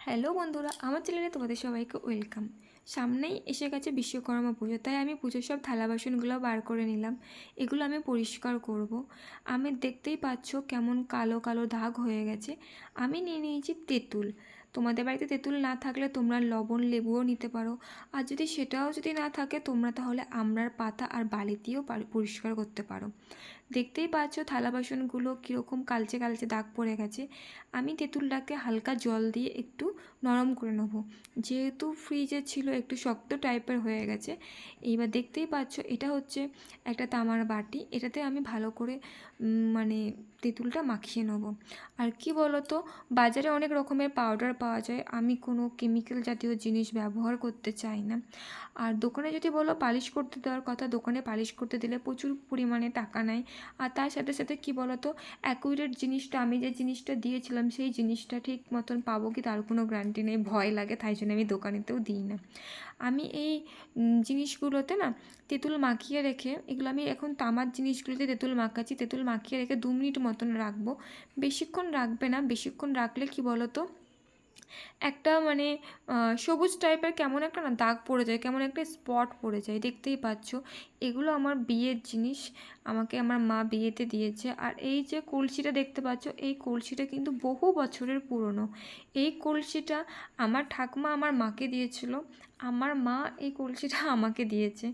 Hello বন্ধুরা আমার চ্যানেলে তোমাদের সবাইকে ওয়েলকাম। সামনেই এসে গেছে বিশ্বকর্মা পুজো। তাই আমি পুজোর সব থালা বাসনগুলো বার করে নিলাম। এগুলো আমি পরিষ্কার করব। আমি দেখতেই পাচ্ছ কেমন কালো কালো দাগ হয়ে গেছে। আমি নিয়ে নিয়েছি তেঁতুল। তোমাদের বাড়িতে তেঁতুল না থাকলে তোমরা লবণ, লেবুও নিতে পারো। আর যদি সেটাও যদি না থাকে, তোমরা তাহলে আমরার পাতা আর বালি দিয়েও পারি- পরিষ্কার করতে পারো। দেখতেই পাচ্ছ থালা বাসনগুলো কীরকম কালচে কালচে দাগ পড়ে গেছে। আমি তেঁতুলটাকে হালকা জল দিয়ে একটু নরম করে নেব। যেহেতু ফ্রিজে ছিল একটু শক্ত টাইপের হয়ে গেছে। এইবার দেখতেই পাচ্ছ, এটা হচ্ছে একটা তামার বাটি। এটাতে আমি ভালো করে মানে তেঁতুলটা মাখিয়ে নেব। আর কি বলো তো বাজারে অনেক রকমের পাউডার পাওয়া যায়। আমি কোনো কেমিক্যাল জাতীয় জিনিস ব্যবহার করতে চাই না। আর দোকানে যদি বলো পালিশ করতে দেওয়ার কথা, দোকানে পালিশ করতে দিলে প্রচুর পরিমাণে টাকা নেয়। আর তার সাথে সাথে কি বলতো অ্যাকুরেট জিনিসটা, আমি যে জিনিসটা দিয়েছিলাম, সেই জিনিসটা ঠিক মতন পাবো কি, তার কোনো গ্যারান্টি নেই, ভয় লাগে। তাই জন্য আমি দোকানেতেও দিই না। আমি এই জিনিসগুলোতে না তেঁতুল মাখিয়ে রেখে, এগুলো আমি এখন তামার জিনিসগুলোতে তেঁতুল মাখাচ্ছি, তেঁতুল মাখিয়ে রেখে দু মিনিট মতন রাখব। বেশিক্ষণ রাখবে না, বেশিক্ষণ রাখলে কি বলতো? একটা মানে সবুজ টাইপের কেমন একটা না দাগ পড়ে যায়, কেমন একটা স্পট পড়ে যায়, দেখতেই পাচ্ছ? এগুলো আমার বিয়ের জিনিস, আমাকে আমার মা বিয়েতে দিয়েছে। আর এই যে কলসিটা দেখতে পাচ্ছ, এই কলসিটা কিন্তু বহু বছরের পুরনো। এই কলসিটা আমার ঠাকুমা আমার মাকে দিয়েছিল, আমার মা এই কলসিটা আমাকে দিয়েছে।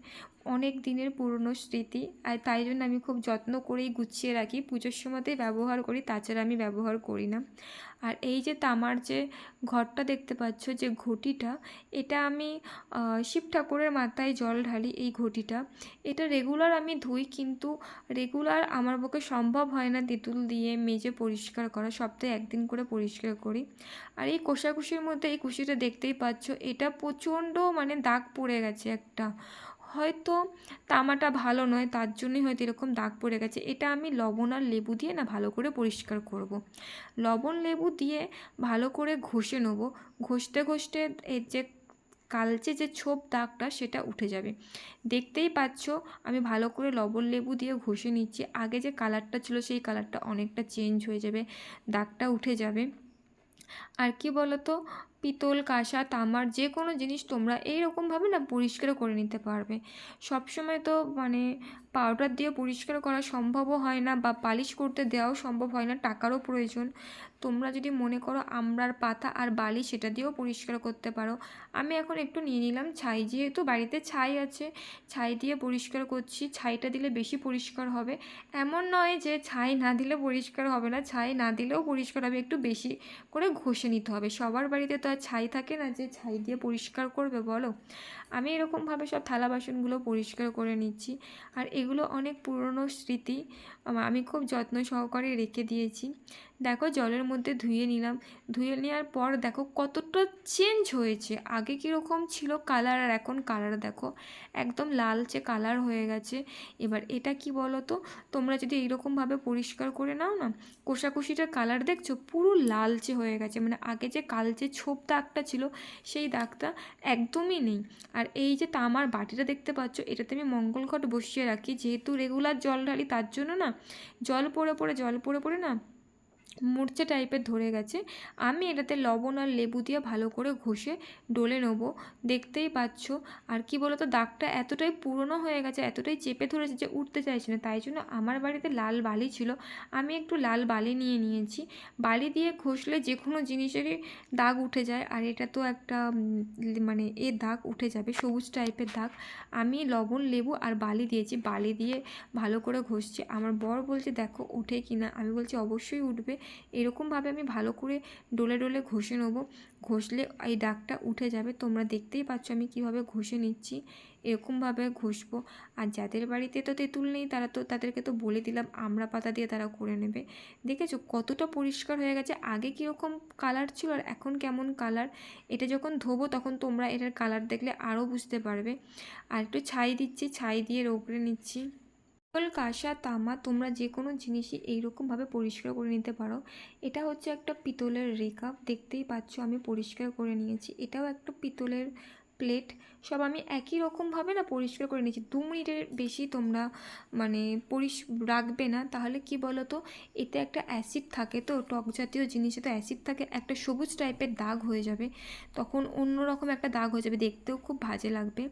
অনেক দিনের পুরনো স্মৃতি, আর তাই জন্য আমি খুব যত্ন করেই গুছিয়ে রাখি। পুজোর সময়তেই ব্যবহার করি, তাছাড়া আমি ব্যবহার করি না। আর এই যে তামার যে ঘরটা দেখতে পাচ্ছ, যে ঘটিটা, এটা আমি শিব ঠাকুরের মাথায় জল ঢালি এই ঘটিটা। এটা রেগুলার আমি ধুই, কিন্তু রেগুলার আমার পক্ষে সম্ভব হয় না তেঁতুল দিয়ে মেজে পরিষ্কার করা, সপ্তাহে একদিন করে পরিষ্কার করি। আর এই কোষাকুষির মধ্যে এই কুশিটা দেখতেই পাচ্ছ, এটা প্রচণ্ড মানে দাগ পড়ে গেছে একটা। হয়তো তামাটা ভালো নয়, তার জন্যই হয়তো এরকম দাগ পড়ে গেছে। এটা আমি লবণ আর লেবু দিয়ে না ভালো করে পরিষ্কার করব। লবণ, লেবু দিয়ে ভালো করে ঘষে নেব। ঘষতে ঘষতে এর যে কালচে যে ছোপ দাগটা সেটা উঠে যাবে। দেখতেই পাচ্ছ, আমি ভালো করে লবণ, লেবু দিয়ে ঘষে নিচ্ছি। আগে যে কালারটা ছিল সেই কালারটা অনেকটা চেঞ্জ হয়ে যাবে, দাগটা উঠে যাবে। আর কি বলতো পিতল, কাঁসা, তামার যে কোনো জিনিস তোমরা এইরকমভাবে না পরিষ্কার করে নিতে পারবে। সবসময় তো মানে পাউডার দিয়ে পরিষ্কার করা সম্ভবও হয় না বা পালিশ করতে দেওয়াও সম্ভব হয় না, টাকারও প্রয়োজন। তোমরা যদি মনে করো আমড়ার পাতা আর বালি সেটা দিয়েও পরিষ্কার করতে পারো। আমি এখন একটু নিয়ে নিলাম ছাই, যেহেতু বাড়িতে ছাই আছে, ছাই দিয়ে পরিষ্কার করছি। ছাইটা দিলে বেশি পরিষ্কার হবে। এমন নয় যে ছাই না দিলে পরিষ্কার হবে না, ছাই না দিলেও পরিষ্কার হবে। একটু বেশি করে ঘষে নিতে হবে। সবার বাড়িতে তো আর ছাই থাকে না যে ছাই দিয়ে পরিষ্কার করবে বলো? আমি এরকমভাবে সব থালা বাসনগুলো পরিষ্কার করে নিচ্ছি। আর এগুলো অনেক পুরনো স্মৃতি। আমি খুব যত্ন সহকারে রেখে দিয়েছি। দেখো জলের মধ্যে ধুয়ে নিলাম। ধুয়ে নেওয়ার পর দেখো কতটা চেঞ্জ হয়েছে। আগে কীরকম ছিল কালার আর এখন কালার দেখো। একদম লালচে কালার হয়ে গেছে। এবার এটা কি বলো তো তোমরা যদি এইরকমভাবে পরিষ্কার করে নাও না কোষাকুষিটার কালার দেখছ, পুরো লালচে হয়ে গেছে। মানে আগে যে কালচে ছোপ দাগটা ছিল, সেই দাগটা একদমই নেই। আর এই যে তামার বাটিটা দেখতে পাচ্ছ, এটাতে আমি মঙ্গলঘট বসিয়ে রাখি। যেহেতু রেগুলার জল ঢালি, তার জন্য না, জল পড়ে পড়ে, জল পড়ে পড়ে না মূর্ছে টাইপের ধরে গেছে। আমি এটাতে লবণ আর লেবু দিয়ে ভালো করে ঘষে ডলে নেব। দেখতেই পাচ্ছ। আর কি বলো তো দাগটা এতটাই পুরনো হয়ে গেছে, এতটাই চেপে ধরেছে যে উঠতে চাইছে না। তাই জন্য আমার বাড়িতে লাল বালি ছিল। আমি একটু লাল বালি নিয়ে নিয়েছি। বালি দিয়ে ঘষলে যে কোনো জিনিসেরই দাগ উঠে যায়। আর এটা তো একটা মানে এ দাগ উঠে যাবে, সবুজ টাইপের দাগ। আমি লবণ, লেবু আর বালি দিয়েছি। বালি দিয়ে ভালো করে ঘষছি। আমার বর বলছে, দেখো উঠে কি না আমি বলছি, অবশ্যই উঠবে। এরকমভাবে আমি ভালো করে ডলে ডলে ঘষে নেব। ঘষলে এই দাগটা উঠে যাবে। তোমরা দেখতেই পাচ্ছ আমি কীভাবে ঘষে নিচ্ছি। এরকমভাবে ঘষবো। আর যাদের বাড়িতে তো তেঁতুল নেই, তারা তো, তাদেরকে তো বলে দিলাম আমড়া পাতা দিয়ে তারা করে নেবে। দেখেছ কতটা পরিষ্কার হয়ে গেছে? আগে কীরকম কালার ছিল আর এখন কেমন কালার? এটা যখন ধোবো তখন তোমরা এটার কালার দেখলে আরও বুঝতে পারবে। আর একটু ছাই দিচ্ছি, ছাই দিয়ে রোগড়ে নিচ্ছি। পিতল কাঁসা তামা তোমরা যে কোনো জিনিসই এইরকমভাবে পরিষ্কার করে নিতে পারো। এটা হচ্ছে একটা পিতলের রেকাপ দেখতেই পাচ্ছ আমি পরিষ্কার করে নিয়েছি। এটাও একটা পিতলের প্লেট সব আমি একই রকমভাবে না পরিষ্কার করে নিয়েছি। দু মিনিটের বেশি তোমরা মানে পরিষ রাখবে না। তাহলে কি বলো তো এতে একটা অ্যাসিড থাকে তো, টক জাতীয় জিনিসে তো অ্যাসিড থাকে, একটা সবুজ টাইপের দাগ হয়ে যাবে। তখন অন্যরকম একটা দাগ হয়ে যাবে। দেখতেও খুব ভাজে লাগবে।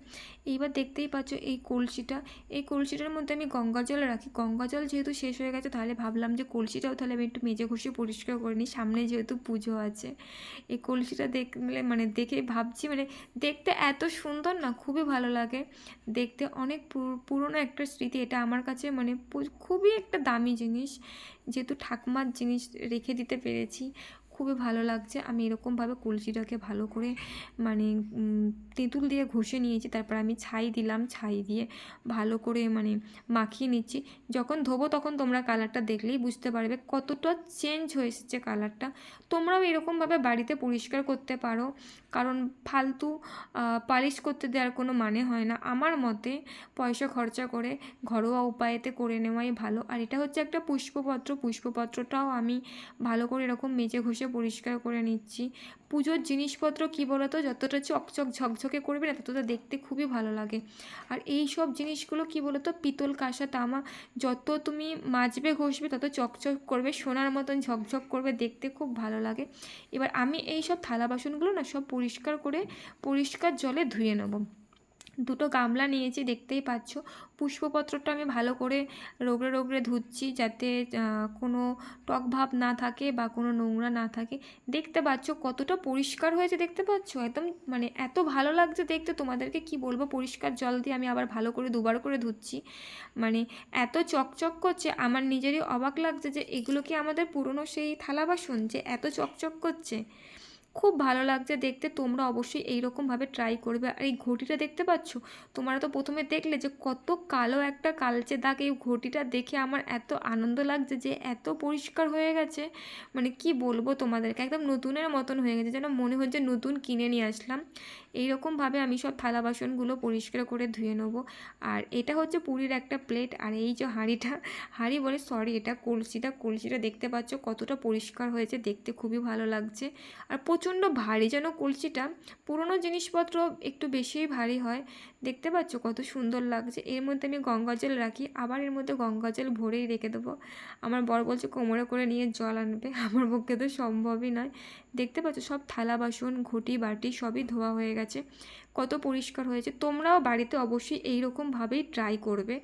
এইবার দেখতেই পাচ্ছ এই কলসিটা। এই কলসিটার মধ্যে আমি গঙ্গা জল রাখি। গঙ্গা জল যেহেতু শেষ হয়ে গেছে, তাহলে ভাবলাম যে কলসিটাও তাহলে আমি একটু মেজে ঘষে পরিষ্কার করে নিই। সামনে যেহেতু পুজো আছে। এই কলসিটা দেখলে মানে দেখে ভাবছি মানে দেখতে এত সুন্দর না, খুবই ভালো লাগে। দেখতে অনেক পুর- পুরনো একটা স্মৃতি, এটা আমার কাছে মানে খুবই একটা দামি জিনিস। যেহেতু ঠাকুমার জিনিস রেখে দিতে পেরেছি, খুবই ভালো লাগছে। আমি এরকমভাবে কলসিটাকে ভালো করে মানে তেঁতুল দিয়ে ঘষে নিয়েছি, তারপর আমি ছাই দিলাম, ছাই দিয়ে ভালো করে মানে মাখিয়ে নিচ্ছি। যখন ধোবো তখন তোমরা কালারটা দেখলেই বুঝতে পারবে কতটা চেঞ্জ হয়ে এসেছে কালারটা। তোমরাও এরকমভাবে বাড়িতে পরিষ্কার করতে পারো, কারণ ফালতু পালিশ করতে দেওয়ার কোনো মানে হয় না। আমার মতে পয়সা খরচা করে ঘরোয়া উপায়েতে করে নেওয়াই ভালো। আর এটা হচ্ছে একটা পুষ্পপত্র, পুষ্পপত্রটাও আমি ভালো করে এরকম মেজে ঘষে পরিষ্কার করে নিচ্ছি। পুজোর জিনিসপত্র কী বলো তো যতটা চকচক ঝকঝকে করবে না তো দেখতে খুবই ভালো লাগে। আর এই সব জিনিসগুলো কি বলতো, পিতল কাঁসা, তামা, যত তুমি মাজবে, ঘষবে, তত চকচক করবে, সোনার মতন ঝকঝক করবে, দেখতে খুব ভালো লাগে। এবার আমি এই সব থালা বাসনগুলো না সব পরিষ্কার করে, পরিষ্কার জলে ধুয়ে নেব। দুটো গামলা নিয়েছি, দেখতেই পাচ্ছ। পুষ্পপত্রটা আমি ভালো করে রোগড়ে রোগড়ে ধুচ্ছি যাতে কোনো টক ভাব না থাকে বা কোনো নোংরা না থাকে। দেখতে পাচ্ছ কতটা পরিষ্কার হয়েছে দেখতে পাচ্ছ? একদম মানে এত ভালো লাগছে দেখতে। তোমাদেরকে কি বলব? পরিষ্কার জল দিয়ে আমি আবার ভালো করে দুবার করে ধুচ্ছি। মানে এত চকচক করছে, আমার নিজেরই অবাক লাগছে যে এগুলো কি আমাদের পুরনো সেই থালা বাসন যে এত চকচক করছে? খুব ভালো লাগছে দেখতে। তোমরা অবশ্যই এই এইরকমভাবে ট্রাই করবে। আর এই ঘটিটা দেখতে পাচ্ছ? তোমরা তো প্রথমে দেখলে যে কত কালো একটা কালচে দাগ। এই ঘটিটা দেখে আমার এত আনন্দ লাগছে যে এত পরিষ্কার হয়ে গেছে। মানে কি বলব তোমাদেরকে? একদম নতুনের মতন হয়ে গেছে। যেন মনে হচ্ছে নতুন কিনে নিয়ে আসলাম। এই এইরকমভাবে আমি সব থালা বাসনগুলো পরিষ্কার করে ধুয়ে নেব। আর এটা হচ্ছে পুরীর একটা প্লেট আর এই যে হাঁড়িটা, হাঁড়ি বলে সরি এটা কলসিটা কলসিটা দেখতে পাচ্ছ কতটা পরিষ্কার হয়েছে। দেখতে খুবই ভালো লাগছে। আর প্রচণ্ড ভারী যেন কলসিটা পুরনো জিনিসপত্র একটু বেশিই ভারী হয়। দেখতে পাচ্ছ কত সুন্দর লাগছে। এর মধ্যে আমি গঙ্গা জল রাখি, আবার এর মধ্যে গঙ্গা জল ভরেই রেখে দেবো। আমার বর বলছে, কোমরে করে নিয়ে জল আনবে। আমার পক্ষে তো সম্ভবই নয়। দেখতে পাচ্ছ সব থালা বাসন, ঘটি, বাটি সবই ধোয়া হয়ে গেছে। কত পরিষ্কার হয়েছে। তোমরাও বাড়িতে অবশ্যই এইরকমভাবেই ট্রাই করবে।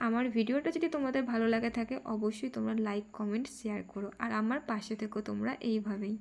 আমার ভিডিওটা যদি তোমাদের ভালো লাগে থাকে, অবশ্যই তোমরা লাইক কমেন্ট শেয়ার করো। আর আমার পাশে থেকো তোমরা এইভাবেই।